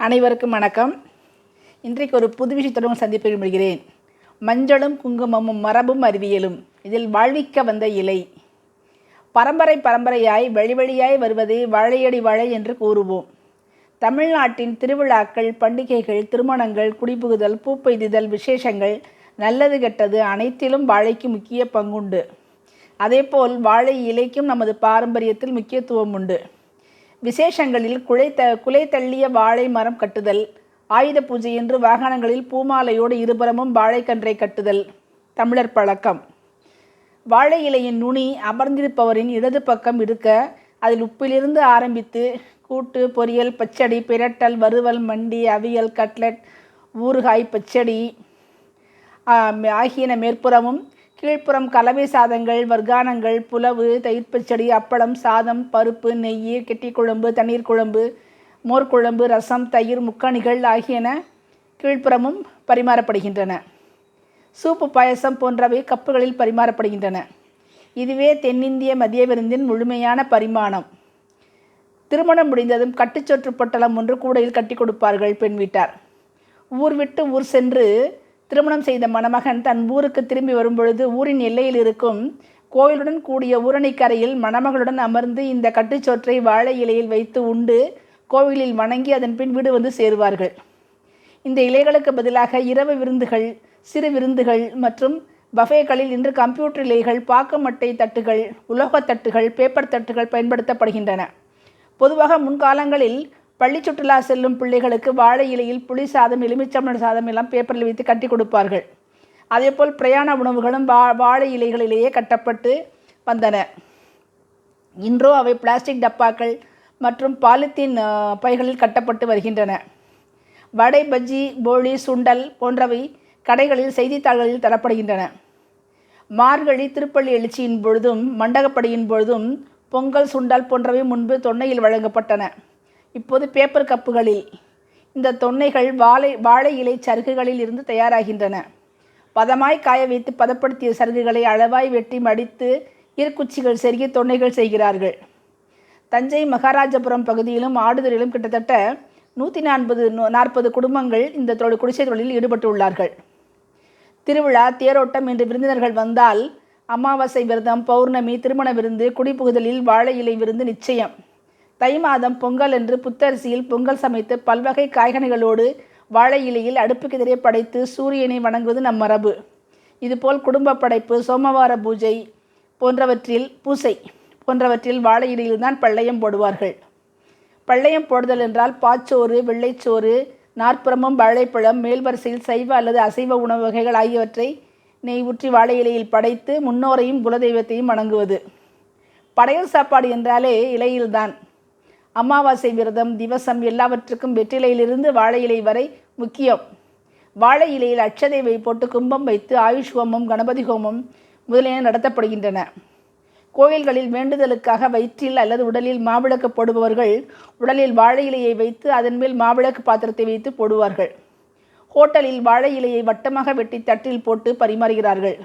அனைவருக்கும் வணக்கம். இன்றைக்கு ஒரு புது விஷயத்துடன் சந்திப்பு விரும்புகிறேன் மஞ்சளும் குங்குமமும் மரபும் அறிவியலும். இதில் வாழ்விக்க வந்த இலை. பரம்பரை பரம்பரையாய் வழி வழியாய் வாழையடி வாழை என்று கூறுவோம். தமிழ்நாட்டின் திருவிழாக்கள் பண்டிகைகள் திருமணங்கள் குடிபுகுதல் பூப்பெய்துதல் விசேஷங்கள் நல்லது கெட்டது அனைத்திலும் வாழைக்கு முக்கிய பங்குண்டு. அதேபோல் வாழை இலைக்கும் நமது பாரம்பரியத்தில் முக்கியத்துவம் உண்டு. விசேஷங்களில் குலை த குலை தள்ளிய வாழை மரம் கட்டுதல் ஆயுத பூஜை என்று வாகனங்களில் பூமாலையோடு இருபுறமும் வாழைக்கன்றை கட்டுதல். தமிழர் பழக்கம். வாழை இலையின் நுனி அமர்ந்திருப்பவரின் இடது பக்கம் இருக்க அதில் உப்பிலிருந்து ஆரம்பித்து கூட்டு பொரியல் பச்சடி பிரட்டல் வறுவல் மண்டி அவியல் கட்லட் ஊறுகாய் பச்சடி ஆகியன மேற்புறமும் கீழ்ப்புறம் கலவை சாதங்கள் வர்க்கானங்கள் புலவு தயிர் பச்சடி அப்பளம் சாதம் பருப்பு நெய் கெட்டி குழம்பு தண்ணீர் குழம்பு மோர் குழம்பு ரசம் தயிர் முக்கணிகள் ஆகியன கீழ்ப்புறமும் பரிமாறப்படுகின்றன. சூப்பு பாயசம் போன்றவை கப்புகளில் பரிமாறப்படுகின்றன. இதுவே தென்னிந்திய மதிய விருந்தின் முழுமையான பரிமாணம். திருமணம் முடிந்ததும் கட்டுச்சொற்று பொட்டலம் ஒன்று கூடையில் கட்டி கொடுப்பார்கள் பெண் வீட்டார். ஊர் விட்டு ஊர் சென்று திருமணம் செய்த மணமகன் தன் ஊருக்கு திரும்பி வரும்பொழுது ஊரின் எல்லையில் இருக்கும் கோயிலுடன் கூடிய ஊரணிக்கரையில் மணமகளுடன் அமர்ந்து இந்த கட்டுச்சோற்றை வாழை இலையில் வைத்து உண்டு கோவிலில் வணங்கி அதன் பின் வீடு வந்து சேருவார்கள். இந்த இலைகளுக்கு பதிலாக இரவு விருந்துகள் சிறு விருந்துகள் மற்றும் பஃபேகளில் இன்று கம்ப்யூட்டர் இலைகள் பாக்குமட்டை தட்டுகள் உலோகத் தட்டுகள் பேப்பர் தட்டுகள் பயன்படுத்தப்படுகின்றன. பொதுவாக முன்காலங்களில் பள்ளி சுற்றுலா செல்லும் பிள்ளைகளுக்கு வாழை இலையில் புளி சாதம் எலுமிச்சம்பழம் சாதம் எல்லாம் பேப்பரில் வைத்து கட்டி கொடுப்பார்கள். அதேபோல் பிரயாண உணவுகளும் வா வாழை இலைகளிலேயே கட்டப்பட்டு வந்தன. இன்றோ அவை பிளாஸ்டிக் டப்பாக்கள் மற்றும் பாலித்தீன் பைகளில் கட்டப்பட்டு வருகின்றன. வடை பஜ்ஜி போளி சுண்டல் போன்றவை கடைகளில் செய்தித்தாள்களில் தரப்படுகின்றன. மார்கழி திருப்பள்ளி எழுச்சியின் பொழுதும் மண்டகப்படியின் பொழுதும் பொங்கல் சுண்டல் போன்றவை முன்பு தொன்னையில் வழங்கப்பட்டன. இப்போது பேப்பர் கப்புகளில் இந்த தொன்னைகள் வாழை வாழை இலை சருகுகளில் இருந்து தயாராகின்றன. பதமாய் காய வைத்து பதப்படுத்திய சருகுகளை அளவாய் வெட்டி மடித்து ஈர்க்குச்சிகள் செருகி தொன்னைகள் செய்கிறார்கள். தஞ்சை மகாராஜபுரம் பகுதியிலும் ஆடுதுறையிலும் கிட்டத்தட்ட நூற்றி நாற்பது நாற்பது குடும்பங்கள் இந்த தொழில் குடிசை தொழிலில் ஈடுபட்டுள்ளார்கள். திருவிழா தேரோட்டம் என்று விருந்தினர்கள் வந்தால் அமாவாசை விரதம் பௌர்ணமி திருமண விருந்து குடிபுகுதலில் வாழை இலை விருந்து நிச்சயம். தை மாதம் பொங்கல் என்று புத்தரிசியில் பொங்கல் சமைத்து பல்வகை காய்கனிகளோடு வாழை இலையில் அடுப்புக்கெதிரே படைத்து சூரியனை வணங்குவது நம் மரபு. இதுபோல் குடும்ப படைப்பு சோமவார பூஜை போன்றவற்றில் பூசை போன்றவற்றில் வாழை இலையில்தான் பள்ளையம் போடுவார்கள். பள்ளையம் போடுதல் என்றால் பாச்சோறு வெள்ளைச்சோறு நாற்புறமும் வாழைப்பழம் மேல் வரிசையில் சைவ அல்லது அசைவ உணவு வகைகள் ஆகியவற்றை நெய் ஊற்றி வாழை இலையில் படைத்து முன்னோரையும் குலதெய்வத்தையும் வணங்குவது. படையல் சாப்பாடு என்றாலே இலையில்தான். அமாவாசை விரதம் திவசம் எல்லாவற்றுக்கும் வெற்றிலையிலிருந்து வாழை இலை வரை முக்கியம். வாழை இலையில் அட்சதை போட்டு கும்பம் வைத்து ஆயுஷ் ஹோமம் கணபதி ஹோமம் முதலியன நடத்தப்படுகின்றன. கோயில்களில் வேண்டுதலுக்காக வயிற்றில் அல்லது உடலில் மாவிளக்கு போடுபவர்கள் உடலில் வாழை இலையை வைத்து அதன் மேல் மாவிளக்கு பாத்திரத்தை வைத்து போடுவார்கள். ஹோட்டலில் வாழை இலையை வட்டமாக வெட்டி தட்டில் போட்டு பரிமாறுகிறார்கள்.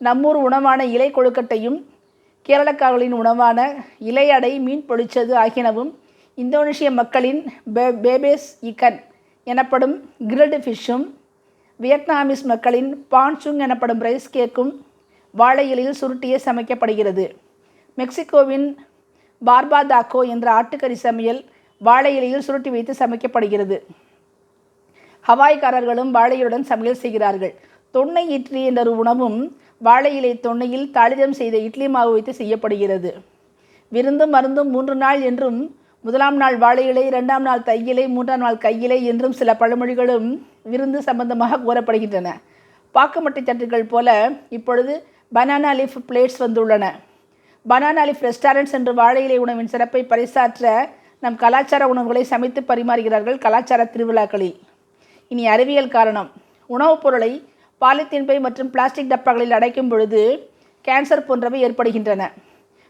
நம்மூர் உணவான இலை கொழுக்கட்டையும் கேரளக்காரர்களின் உணவான இலை அடை மீன் பொழிச்சது ஆகியனவும் இந்தோனேஷிய மக்களின் பே பேபேஸ் இக்கன் எனப்படும் கிரில்டு ஃபிஷ்ஷும் வியட்நாமிஸ் மக்களின் பான்சுங் எனப்படும் ரைஸ் கேக்கும் வாழை இலையில் சுருட்டியே சமைக்கப்படுகிறது. மெக்சிகோவின் பார்பாதாக்கோ என்ற ஆட்டுக்கறி சமையல் வாழை இலையில் சுருட்டி வைத்து சமைக்கப்படுகிறது. ஹவாய்க்காரர்களும் வாழையுடன் சமையல் செய்கிறார்கள். தொன்னை இட்லி என்ற ஒரு உணவும் வாழை இலை தொன்னையில் தாளிதம் செய்த இட்லி மாவு வைத்து செய்யப்படுகிறது. விருந்தும் மருந்தும் மூன்று நாள் என்றும் முதலாம் நாள் வாழை இலை இரண்டாம் நாள் தையிலை மூன்றாம் நாள் கையிலை என்றும் சில பழமொழிகளும் விருந்து சம்பந்தமாக கூறப்படுகின்றன. பாக்குமட்டை தட்டுகள் போல இப்பொழுது பனானா லீஃப் பிளேட்ஸ் வந்துள்ளன. பனானா லீஃப் ரெஸ்டாரண்ட்ஸ் என்று வாழை இலை உணவின் சிறப்பை பறைசாற்ற நம் கலாச்சார உணவுகளை சமைத்து பரிமாறுகிறார்கள் கலாச்சார திருவிழாக்களில். இனி அறிவியல் காரணம். உணவுப் பொருளை பாலித்தீன் பை மற்றும் பிளாஸ்டிக் டப்பாக்களில் அடைக்கும் பொழுது கேன்சர் போன்றவை ஏற்படுகின்றன.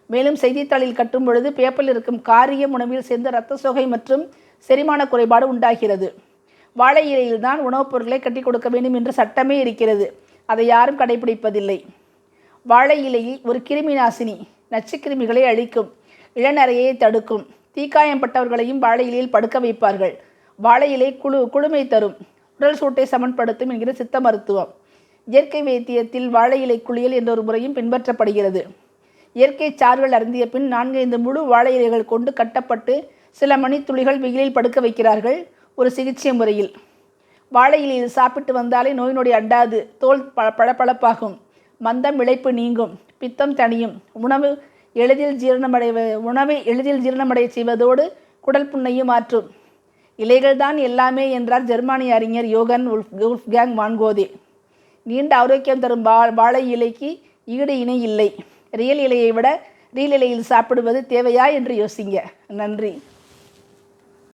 மேலும் செய்தித்தாளில் கட்டும் பொழுது பேப்பரில் இருக்கும் காரியம் உணவில் சேர்ந்து இரத்த சோகை மற்றும் செரிமான குறைபாடு உண்டாகிறது. வாழை இலையில் தான் உணவுப் பொருட்களை கட்டி கொடுக்க வேண்டும் என்று சட்டமே இருக்கிறது. அதை யாரும் கடைபிடிப்பதில்லை வாழை இலையில் ஒரு கிருமி நாசினி நச்சுக்கிருமிகளை அழிக்கும். இளநரையை தடுக்கும். தீக்காயம் பட்டவர்களையும் வாழை இலையில் படுக்க வைப்பார்கள். வாழை இலை குழு குழுமை தரும். உடல் சூட்டை சமன்படுத்தும் என்கிற சித்த மருத்துவம். இயற்கை வைத்தியத்தில் வாழை இலை குளியல் என்ற ஒரு முறையும் பின்பற்றப்படுகிறது. இயற்கை சாறுகள் அருந்திய பின் நான்கு ஐந்து முழு வாழை இலைகள் கொண்டு கட்டப்பட்டு சில மணித்துளிகள் வெயிலில் படுக்க வைக்கிறார்கள் ஒரு சிகிச்சை முறையில். வாழை இலையில் சாப்பிட்டு வந்தாலே நோய் நொடி அண்டாது தோல் ப பளபளப்பாகும். மந்தம் இழைப்பு நீங்கும் பித்தம் தணியும். உணவு எளிதில் ஜீரணமடைய உணவை எளிதில் ஜீரணமடைய செய்வதோடு குடல் புண்ணையும் மாற்றும். இலைகள்தான் எல்லாமே என்றார் ஜெர்மானிய அறிஞர் யோகன் உல்ஃப் உல்ஃப்கேங் வான்கோதே. நீண்ட ஆரோக்கியம் தரும் வா வாழை இலைக்கு ஈடு இணை இல்லை. ரியல் இலையை விட ரீல் இலையில் சாப்பிடுவது தேவையா என்று யோசிங்க. நன்றி.